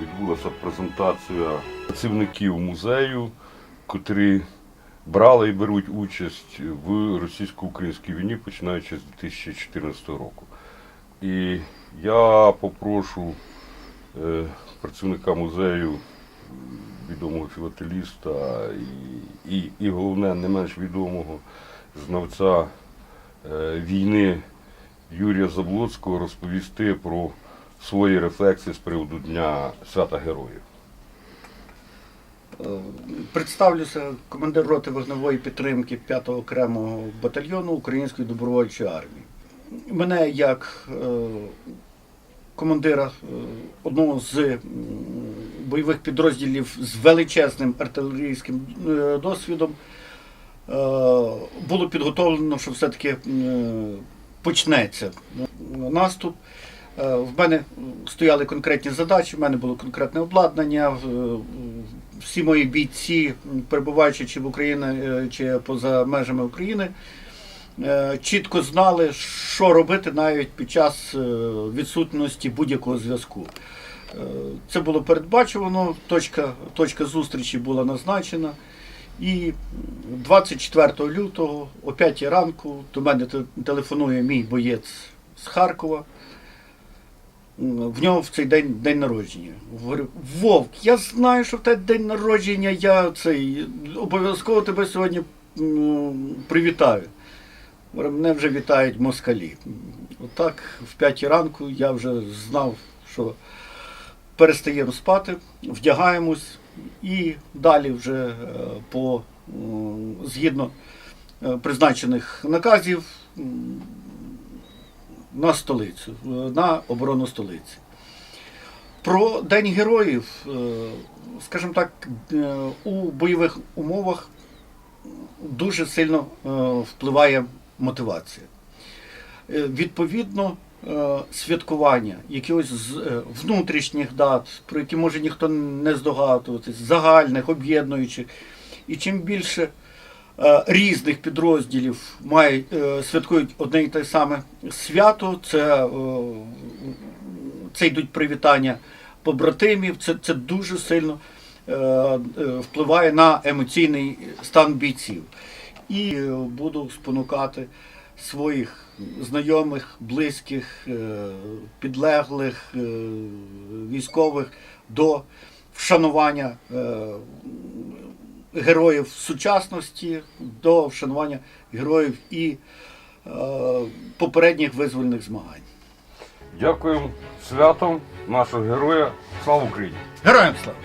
відбулася презентація працівників музею, котрі брали і беруть участь в російсько-українській війні, починаючи з 2014 року. І я попрошу е, працівника музею, відомого філателіста і, і, і головне, не менш відомого знавця е, війни Юрія Заблоцького розповісти про свої рефлексії з приводу Дня свята Героїв. Е, Представлюся командир роти вогневої підтримки 5-го окремого батальйону Української добровольчої армії. Мене як е, командира е, одного з бойових підрозділів з величезним артилерійським досвідом було підготовлено, що все-таки почнеться наступ. Е, В мене стояли конкретні задачі, в мене було конкретне обладнання. Всі мої бійці, перебуваючи чи в Україні, е, чи поза межами України, е, чітко знали, що робити навіть під час е, відсутності будь-якого зв'язку. Е, Це було передбачувано, точка, точка зустрічі була назначена. І 24 лютого о 5 ранку до мене телефонує мій боєць з Харкова. В нього в цей день день народження. Говорю, Вовк, я знаю, що в тебе день народження, я цей обов'язково тебе сьогодні привітаю. Говорю, мене вже вітають москалі. Отак, в п'ятій ранку я вже знав, що перестаємо спати, вдягаємось і далі вже е, по згідно е, призначених наказів на столицю, е, на оборону столиці. Про День героїв, е, скажімо так, е, у бойових умовах дуже сильно впливає мотивація. Відповідно, святкування якихось внутрішніх дат, про які може ніхто не здогадуватись, загальних, об'єднуючих. І чим більше різних підрозділів мають, е, святкують одне і те саме свято, це, е, це йдуть привітання побратимів, це, це дуже сильно е, е, впливає на емоційний стан бійців. І е, буду спонукати своїх знайомих, близьких, е, підлеглих, е, військових до вшанування е, героїв сучасності, до вшанування героїв і е, попередніх визвольних змагань. Дякуємо святом нашого героя. Слава Україні! Героям слава!